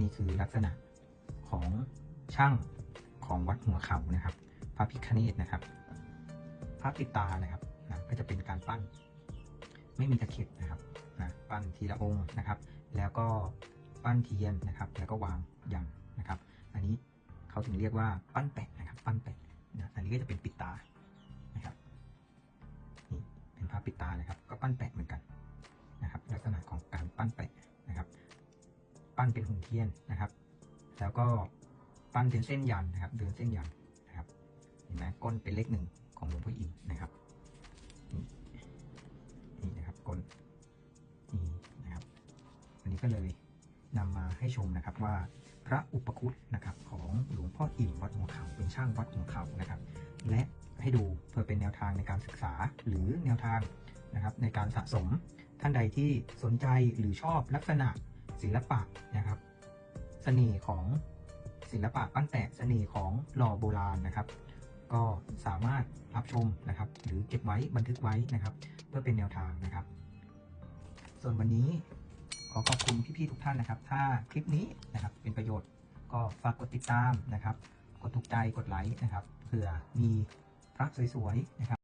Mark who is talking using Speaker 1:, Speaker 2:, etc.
Speaker 1: นี่คือลักษณะของช่างของวัดหัวเขานะครับ พระพิคเนตนะครับ พระปิตานะครับนะก็จะเป็นการปั้น ไม่มีตะเข็บนะครับนะปั้นทีละองค์นะครับ แล้วก็ปั้นเทียนนะครับ แล้วก็วางยันนะครับ อันนี้เขาถึงเรียกว่าปั้นแปะนะครับ ปั้นแปะนะอันนี้ก็จะเป็นป ปั้นเป็นหุ่นเทียนนะครับ แล้วก็ปั้นเป็นเส้นยันนะครับ เดินเส้นยันนะครับ เห็นไหมก้นเป็นเลขหนึ่งของหลวงพ่ออินนะครับนี่นะครับก้นนี่นะครับ วันนี้ก็เลยนำมาให้ชมนะครับว่าพระอุปคุตนะครับของหลวงพ่ออิ่มวัดหัวเขาเป็นช่างวัดหัวเขานะครับ และให้ดูเพื่อเป็นแนวทางในการศึกษาหรือแนวทางนะครับในการสะสมท่านใดที่สนใจหรือชอบลักษณะ ศิลปะนะครับเสน่ห์ของศิลปะปั้นแตะเสน่ห์ของหล่อโบราณนะครับ ก็สามารถรับชมนะครับ หรือเก็บไว้บันทึกไว้นะครับ เพื่อเป็นแนวทางนะครับ ส่วนวันนี้ขอขอบคุณพี่ๆทุกท่านนะครับ ถ้าคลิปนี้นะครับเป็นประโยชน์ก็ฝากกดติดตามนะครับ กดถูกใจกดไลค์นะครับเผื่อมีพระสวยๆนะครับ